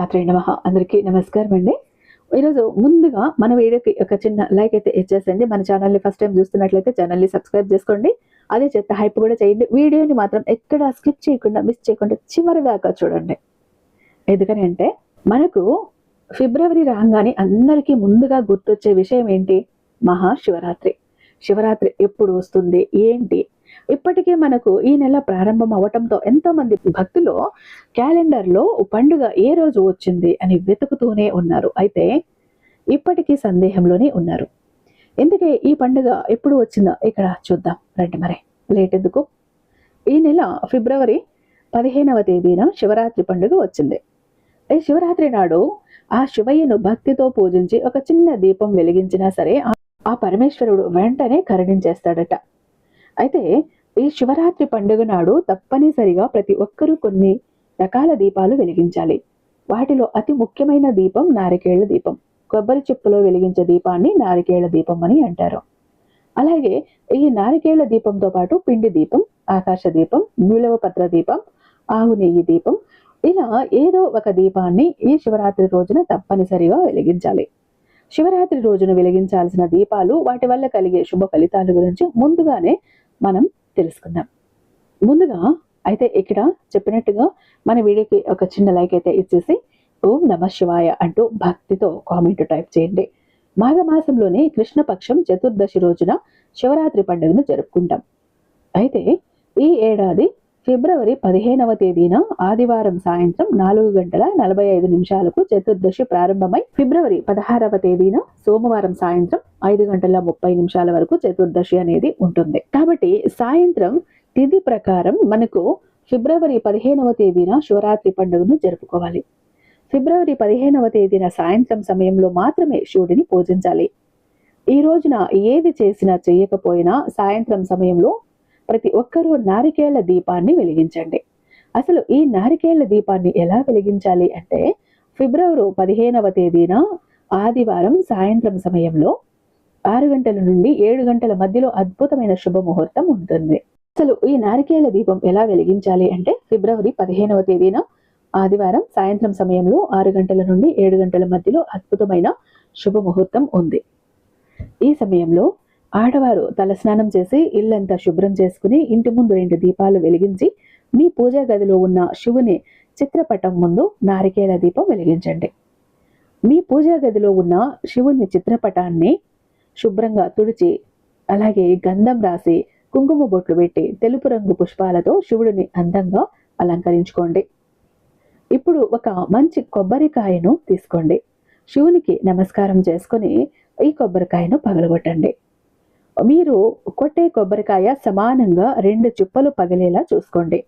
మాత్రమే నమ. అందరికీ నమస్కారం అండి. ఈరోజు ముందుగా మన వీడియోకి ఒక చిన్న లైక్ అయితే ఇచ్చేసండి మన ఛానల్ని ఫస్ట్ టైం చూస్తున్నట్లయితే ఛానల్ని సబ్స్క్రైబ్ చేసుకోండి. అదే చెత్త హైప్ కూడా చేయండి. వీడియోని మాత్రం ఎక్కడ స్కిప్ చేయకుండా మిస్ చేయకుండా చివరి దాకా చూడండి. ఎందుకని అంటే మనకు ఫిబ్రవరి రాగానే అందరికీ ముందుగా గుర్తొచ్చే విషయం ఏంటి? మహాశివరాత్రి శివరాత్రి ఎప్పుడు వస్తుంది? ఏంటి? ఇప్పటికే మనకు ఈ నెల ప్రారంభం అవటంతో ఎంతోమంది భక్తులు క్యాలెండర్లో పండుగ ఏ రోజు వచ్చింది అని వెతుకుతూనే ఉన్నారు. అయితే ఇప్పటికీ సందేహంలోనే ఉన్నారు. ఎందుకే ఈ పండుగ ఎప్పుడు వచ్చిందో ఇక్కడ చూద్దాం. రండి మరి. లేట్ ఎందుకు? ఈ నెల ఫిబ్రవరి పదిహేనవ తేదీన శివరాత్రి పండుగ వచ్చింది. ఈ శివరాత్రి నాడు ఆ శివయ్యను భక్తితో పూజించి ఒక చిన్న దీపం వెలిగించినా సరే ఆ- ఆ పరమేశ్వరుడు వెంటనే కరుణించేస్తాడట. అయితే ఈ శివరాత్రి పండుగ నాడు తప్పనిసరిగా ప్రతి ఒక్కరూ కొన్ని రకాల దీపాలు వెలిగించాలి. వాటిలో అతి ముఖ్యమైన దీపం నారికేళ్ళ దీపం. కొబ్బరి చెప్పులో వెలిగించే దీపాన్ని నారికేళ్ళ దీపం అని అంటారు. అలాగే ఈ నారికేళ్ళ దీపంతో పాటు పిండి దీపం ఆకాశ దీపం నిలువ పత్ర దీపం ఆవు నెయ్యి దీపం ఇలా ఏదో ఒక దీపాన్ని ఈ శివరాత్రి రోజున తప్పనిసరిగా వెలిగించాలి. శివరాత్రి రోజున వెలిగించాల్సిన దీపాలు వాటి వల్ల కలిగే శుభ ఫలితాల గురించి ముందుగానే మనం తెలుసుకుందాం. ముందుగా అయితే ఇక్కడ చెప్పినట్టుగా మన వీడియోకి ఒక చిన్న లైక్ అయితే ఇచ్చేసి ఓం నమ శివాయ అంటూ భక్తితో కామెంట్ టైప్ చేయండి. మాఘమాసంలోనే కృష్ణపక్షం చతుర్దశి రోజున శివరాత్రి పండుగను జరుపుకుంటాం. అయితే ఈ ఏడాది ఫిబ్రవరి పదిహేనవ తేదీన ఆదివారం సాయంత్రం నాలుగు గంటల నలభై ఐదు నిమిషాలకు చతుర్దశి ప్రారంభమై ఫిబ్రవరి పదహారవ తేదీన సోమవారం సాయంత్రం ఐదు గంటల ముప్పై నిమిషాల వరకు చతుర్దశి అనేది ఉంటుంది. కాబట్టి సాయంత్రం తిథి ప్రకారం మనకు ఫిబ్రవరి పదిహేనవ తేదీన శివరాత్రి పండుగను జరుపుకోవాలి. ఫిబ్రవరి పదిహేనవ తేదీన సాయంత్రం సమయంలో మాత్రమే శివుడిని పూజించాలి. ఈ రోజున ఏది చేసినా చేయకపోయినా సాయంత్రం సమయంలో ప్రతి ఒక్కరూ నారికేళ్ళ దీపాన్ని వెలిగించండి. అసలు ఈ నారికేళ్ళ దీపాన్ని ఎలా వెలిగించాలి అంటే ఫిబ్రవరి పదిహేనవ తేదీన ఆదివారం సాయంత్రం సమయంలో ఆరు గంటల నుండి ఏడు గంటల మధ్యలో అద్భుతమైన శుభముహూర్తం ఉంటుంది. అసలు ఈ నారికేళ్ళ దీపం ఎలా వెలిగించాలి అంటే ఫిబ్రవరి పదిహేనవ తేదీన ఆదివారం సాయంత్రం సమయంలో ఆరు గంటల నుండి ఏడు గంటల మధ్యలో అద్భుతమైన శుభముహూర్తం ఉంది. ఈ సమయంలో ఆడవారు తలస్నానం చేసి ఇల్లంతా శుభ్రం చేసుకుని ఇంటి ముందు రెండు దీపాలు వెలిగించి మీ పూజా గదిలో ఉన్న శివుని చిత్రపటం ముందు నారికేల దీపం వెలిగించండి. మీ పూజా గదిలో ఉన్న శివుని చిత్రపటాన్ని శుభ్రంగా తుడిచి అలాగే గంధం రాసి కుంకుమ బొట్లు పెట్టి తెలుపు రంగు పుష్పాలతో శివుడిని అందంగా అలంకరించుకోండి. ఇప్పుడు ఒక మంచి కొబ్బరికాయను తీసుకోండి. శివునికి నమస్కారం చేసుకొని ఈ కొబ్బరికాయను పగలగొట్టండి. మీరు కొట్టే కొబ్బరికాయ సమానంగా రెండు చుప్పలు పగిలేలా చూసుకోండి.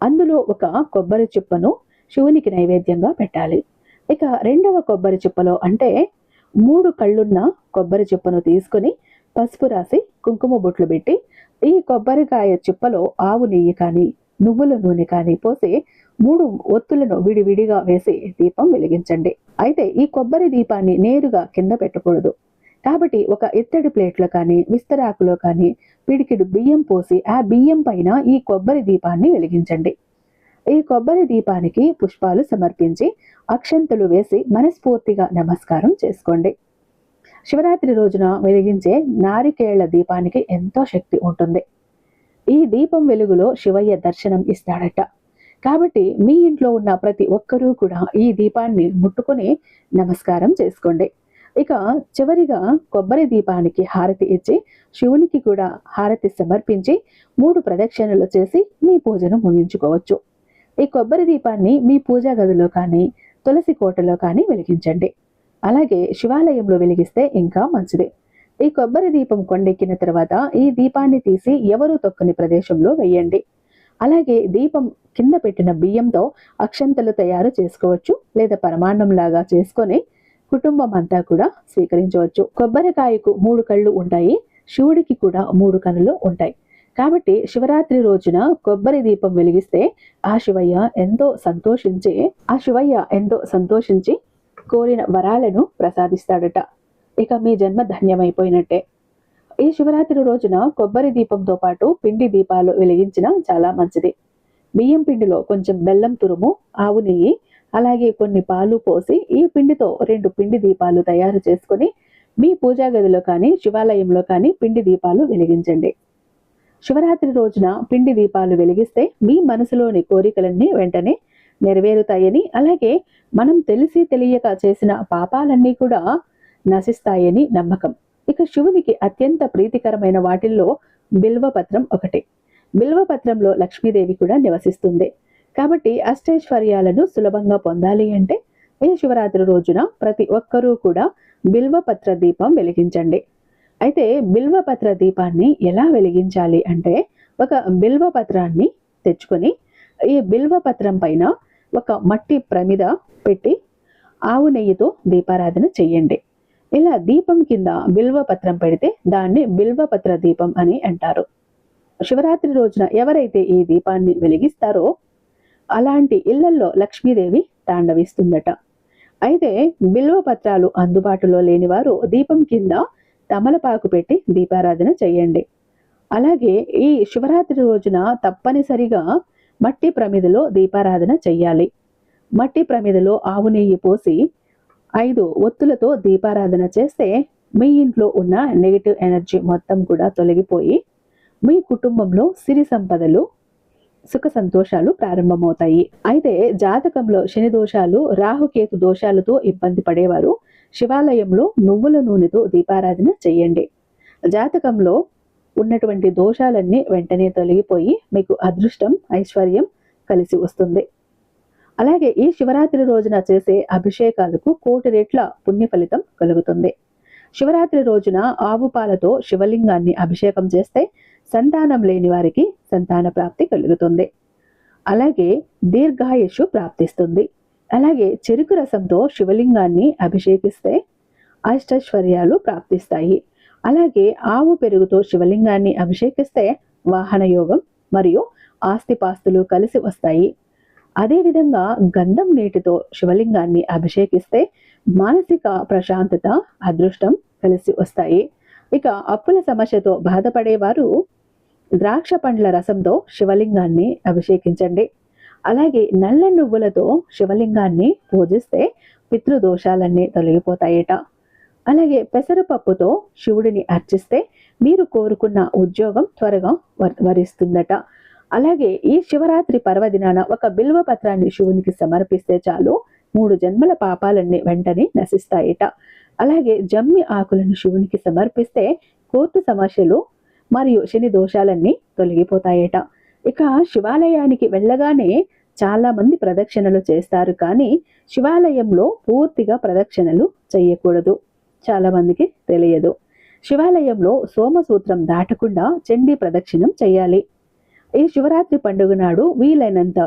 అందులో ఒక కొబ్బరి చిప్పను శివునికి నైవేద్యంగా పెట్టాలి. ఇక రెండవ కొబ్బరి చిప్పలో అంటే మూడు కళ్ళున్న కొబ్బరి చిప్పను తీసుకొని పసుపు రాసి కుంకుమ బొట్లు పెట్టి ఈ కొబ్బరికాయ చిప్పలో ఆవు నెయ్యి కానీ నువ్వుల నూనె కానీ పోసి మూడు ఒత్తులను విడివిడిగా వేసి దీపం వెలిగించండి. అయితే ఈ కొబ్బరి దీపాన్ని నేరుగా కింద పెట్టకూడదు. కాబట్టి ఒక ఇత్తడి ప్లేట్లో కానీ విస్తరాకులో కానీ పిడికిడు బియ్యం పోసి ఆ బియ్యం పైన ఈ కొబ్బరి దీపాన్ని వెలిగించండి. ఈ కొబ్బరి దీపానికి పుష్పాలు సమర్పించి అక్షంతలు వేసి మనస్ఫూర్తిగా నమస్కారం చేసుకోండి. శివరాత్రి రోజున వెలిగించే నారికేళ్ళ దీపానికి ఎంతో శక్తి ఉంటుంది. ఈ దీపం వెలుగులో శివయ్య దర్శనం ఇస్తాడట. కాబట్టి మీ ఇంట్లో ఉన్న ప్రతి ఒక్కరూ కూడా ఈ దీపాన్ని ముట్టుకొని నమస్కారం చేసుకోండి. ఇక చివరిగా కొబ్బరి దీపానికి హారతి ఇచ్చి శివునికి కూడా హారతి సమర్పించి మూడు ప్రదక్షిణలు చేసి మీ పూజను ముగించుకోవచ్చు. ఈ కొబ్బరి దీపాన్ని మీ పూజా గదిలో కానీ తులసి కోటలో కానీ వెలిగించండి. అలాగే శివాలయంలో వెలిగిస్తే ఇంకా మంచిది. ఈ కొబ్బరి దీపం కొండెక్కిన తర్వాత ఈ దీపాన్ని తీసి ఎవరు తొక్కని ప్రదేశంలో వేయండి. అలాగే దీపం కింద పెట్టిన బియ్యంతో అక్షంతలు తయారు చేసుకోవచ్చు లేదా పరమాన్నం లాగా చేసుకొని కుటుంబం అంతా కూడా స్వీకరించవచ్చు. కొబ్బరికాయకు మూడు కళ్ళు ఉంటాయి శివుడికి కూడా మూడు కనులు ఉంటాయి. కాబట్టి శివరాత్రి రోజున కొబ్బరి దీపం వెలిగిస్తే ఆ శివయ్య ఎంతో సంతోషించి ఆ శివయ్య ఎంతో సంతోషించి కోరిన వరాలను ప్రసాదిస్తాడట. ఇక మీ జన్మ ధన్యమైపోయినట్టే. ఈ శివరాత్రి రోజున కొబ్బరి దీపంతో పాటు పిండి దీపాలు వెలిగించిన చాలా మంచిది. బియ్యం పిండిలో కొంచెం బెల్లం తురుము ఆవు నెయ్యి అలాగే కొన్ని పాలు పోసి ఈ పిండితో రెండు పిండి దీపాలు తయారు చేసుకొని మీ పూజా గదిలో కానీ శివాలయంలో కానీ పిండి దీపాలు వెలిగించండి. శివరాత్రి రోజున పిండి దీపాలు వెలిగిస్తే మీ మనసులోని కోరికలన్నీ వెంటనే నెరవేరుతాయని అలాగే మనం తెలిసి తెలియక చేసిన పాపాలన్నీ కూడా నశిస్తాయని నమ్మకం. ఇక శివునికి అత్యంత ప్రీతికరమైన వాటిల్లో బిల్వపత్రం ఒకటి. బిల్వపత్రంలో లక్ష్మీదేవి కూడా నివసిస్తుంది. కాబట్టి అష్టైశ్వర్యాలను సులభంగా పొందాలి అంటే ఈ శివరాత్రి రోజున ప్రతి ఒక్కరూ కూడా బిల్వపత్ర దీపం వెలిగించండి. అయితే బిల్వపత్ర దీపాన్ని ఎలా వెలిగించాలి అంటే ఒక బిల్వపత్రాన్ని తెచ్చుకొని ఈ బిల్వపత్రం పైన ఒక మట్టి ప్రమిద పెట్టి ఆవు నెయ్యితో దీపారాధన చెయ్యండి ఇలా దీపం కింద బిల్వపత్రం పెడితే దాన్ని బిల్వపత్ర దీపం అని అంటారు. శివరాత్రి రోజున ఎవరైతే ఈ దీపాన్ని వెలిగిస్తారో అలాంటి ఇళ్ళల్లో లక్ష్మీదేవి తాండవిస్తుందట. అయితే బిల్వపత్రాలు అందుబాటులో లేని వారు దీపం కింద తమలపాకు పెట్టి దీపారాధన చేయండి. అలాగే ఈ శివరాత్రి రోజున తప్పనిసరిగా మట్టి ప్రమిదలో దీపారాధన చెయ్యాలి మట్టి ప్రమిదలో ఆవు నెయ్యి పోసి ఐదు ఒత్తులతో దీపారాధన చేస్తే మీ ఇంట్లో ఉన్న నెగిటివ్ ఎనర్జీ మొత్తం కూడా తొలగిపోయి మీ కుటుంబంలో సిరి సంపదలు సుఖ సంతోషాలు ప్రారంభమవుతాయి. అయితే జాతకంలో శని దోషాలు రాహుకేతు దోషాలతో ఇబ్బంది పడేవారు. శివాలయంలో నువ్వుల నూనెతో దీపారాధన చేయండి జాతకంలో ఉన్నటువంటి దోషాలన్నీ వెంటనే తొలగిపోయి మీకు అదృష్టం ఐశ్వర్యం కలిసి వస్తుంది. అలాగే ఈ శివరాత్రి రోజున చేసే అభిషేకాలకు కోటి రెట్ల పుణ్య ఫలితం కలుగుతుంది. శివరాత్రి రోజున ఆవు పాలతో శివలింగాన్ని అభిషేకం చేస్తే సంతానం లేని వారికి సంతాన ప్రాప్తి కలుగుతుంది. అలాగే దీర్ఘాయుషు ప్రాప్తిస్తుంది. అలాగే చెరుకు రసంతో శివలింగాన్ని అభిషేకిస్తే అష్టైశ్వర్యాలు ప్రాప్తిస్తాయి. అలాగే ఆవు పెరుగుతో శివలింగాన్ని అభిషేకిస్తే వాహన యోగం మరియు ఆస్తిపాస్తులు కలిసి వస్తాయి. అదేవిధంగా గంధం నీటితో శివలింగాన్ని అభిషేకిస్తే మానసిక ప్రశాంతత అదృష్టం కలిసి వస్తాయి. ఇక అప్పుల సమస్యతో బాధపడేవారు ద్రాక్ష పండ్ల రసంతో శివలింగాన్ని అభిషేకించండి. అలాగే నల్ల నువ్వులతో శివలింగాన్ని పూజిస్తే పితృదోషాలన్నీ తొలగిపోతాయట. అలాగే పెసరపప్పుతో శివుడిని అర్చిస్తే మీరు కోరుకున్న ఉద్యోగం త్వరగా వర్- వరిస్తుందట. అలాగే ఈ శివరాత్రి పర్వదినాన ఒక బిల్వ పత్రాన్ని శివునికి సమర్పిస్తే చాలు. మూడు జన్మల పాపాలన్నీ వెంటనే నశిస్తాయట. అలాగే జమ్మి ఆకులను శివునికి సమర్పిస్తే కోర్టు సమస్యలు మరియు శని దోషాలన్నీ తొలగిపోతాయట. ఇక శివాలయానికి వెళ్ళగానే చాలా మంది ప్రదక్షిణలు చేస్తారు కానీ శివాలయంలో పూర్తిగా ప్రదక్షిణలు చేయకూడదు. చాలా మందికి తెలియదు. శివాలయంలో సోమసూత్రం దాటకుండా చండీ ప్రదక్షిణం చేయాలి. ఈ శివరాత్రి పండుగ నాడు వీలైనంత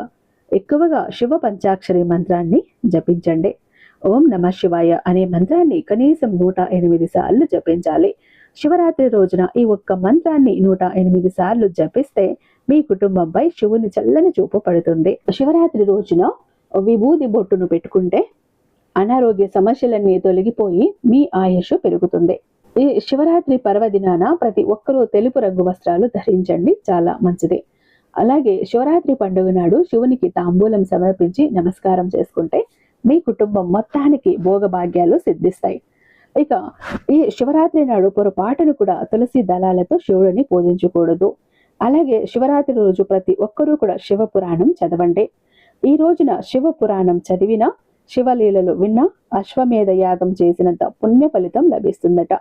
ఎక్కువగా శివ పంచాక్షరి మంత్రాన్ని జపించండి. ఓం నమ శివాయ అనే మంత్రాన్ని కనీసం నూట ఎనిమిది సార్లు జపించాలి. శివరాత్రి రోజున ఈ ఒక్క మంత్రాన్ని నూట ఎనిమిది సార్లు జపిస్తే మీ కుటుంబంపై శివుని చల్లని చూపు పడుతుంది. శివరాత్రి రోజున విభూది బొట్టును పెట్టుకుంటే అనారోగ్య సమస్యలన్నీ తొలగిపోయి మీ ఆయుష్ పెరుగుతుంది. ఈ శివరాత్రి పర్వదినాన ప్రతి ఒక్కరూ తెలుపు రంగు వస్త్రాలు ధరించండి. చాలా మంచిది. అలాగే శివరాత్రి పండుగ నాడు శివునికి తాంబూలం సమర్పించి నమస్కారం చేసుకుంటే మీ కుటుంబం మొత్తానికి భోగభాగ్యాలు సిద్ధిస్తాయి. ఇక ఈ శివరాత్రి నాడు పొరపాటును కూడా తులసి దళాలతో శివుడిని పూజించకూడదు. అలాగే శివరాత్రి రోజు ప్రతి ఒక్కరూ కూడా శివ పురాణం చదవండి. ఈ రోజున శివ పురాణం చదివిన శివలీలలు విన్న అశ్వమేధ యాగం చేసినంత పుణ్య ఫలితం లభిస్తుందట.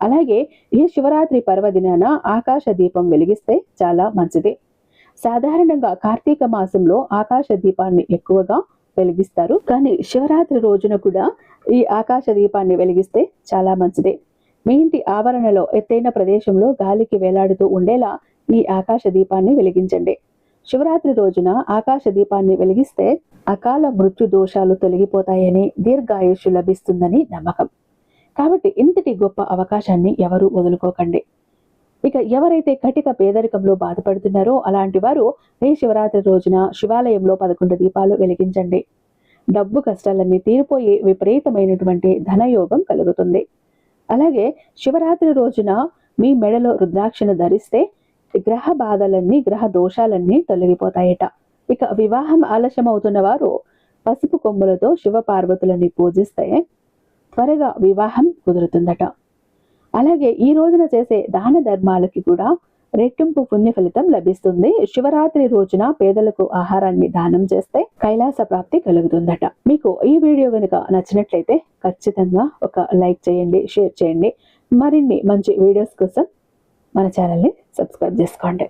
అలాగే ఈ శివరాత్రి పర్వదినాన ఆకాశ దీపం వెలిగిస్తే చాలా మంచిది. సాధారణంగా కార్తీక మాసంలో ఆకాశ దీపాన్ని ఎక్కువగా వెలిగిస్తారు. కానీ శివరాత్రి రోజున కూడా ఈ ఆకాశ దీపాన్ని వెలిగిస్తే చాలా మంచిదే. మీ ఇంటి ఆవరణలో ఎత్తైన ప్రదేశంలో గాలికి వేలాడుతూ ఉండేలా ఈ ఆకాశ దీపాన్ని వెలిగించండి. శివరాత్రి రోజున ఆకాశ దీపాన్ని వెలిగిస్తే అకాల మృత్యు దోషాలు తొలగిపోతాయని దీర్ఘాయుష్యు లభిస్తుందని నమ్మకం. కాబట్టి ఇంతటి గొప్ప అవకాశాన్ని ఎవరు వదులుకోకండి. ఇక ఎవరైతే కటిక పేదరికంలో బాధపడుతున్నారో అలాంటి వారు ఈ శివరాత్రి రోజున శివాలయంలో పదకొండు దీపాలు వెలిగించండి. డబ్బు కష్టాలన్నీ తీరిపోయి విపరీతమైనటువంటి ధనయోగం కలుగుతుంది. అలాగే శివరాత్రి రోజున మీ మెడలో రుద్రాక్షను ధరిస్తే గ్రహ బాధలన్నీ గ్రహ దోషాలన్నీ తొలగిపోతాయట. ఇక వివాహం ఆలస్యం అవుతున్న వారు పసుపు కొమ్ములతో శివ పార్వతులని పూజిస్తే త్వరగా వివాహం కుదురుతుందట. అలాగే ఈ రోజున చేసే దాన ధర్మాలకి కూడా రెట్టింపు పుణ్య ఫలితం లభిస్తుంది. శివరాత్రి రోజున పేదలకు ఆహారాన్ని దానం చేస్తే కైలాస ప్రాప్తి కలుగుతుందట. మీకు ఈ వీడియో కనుక నచ్చినట్లయితే ఖచ్చితంగా ఒక లైక్ చేయండి షేర్ చేయండి. మరిన్ని మంచి వీడియోస్ కోసం మన ఛానల్ని సబ్స్క్రైబ్ చేసుకోండి.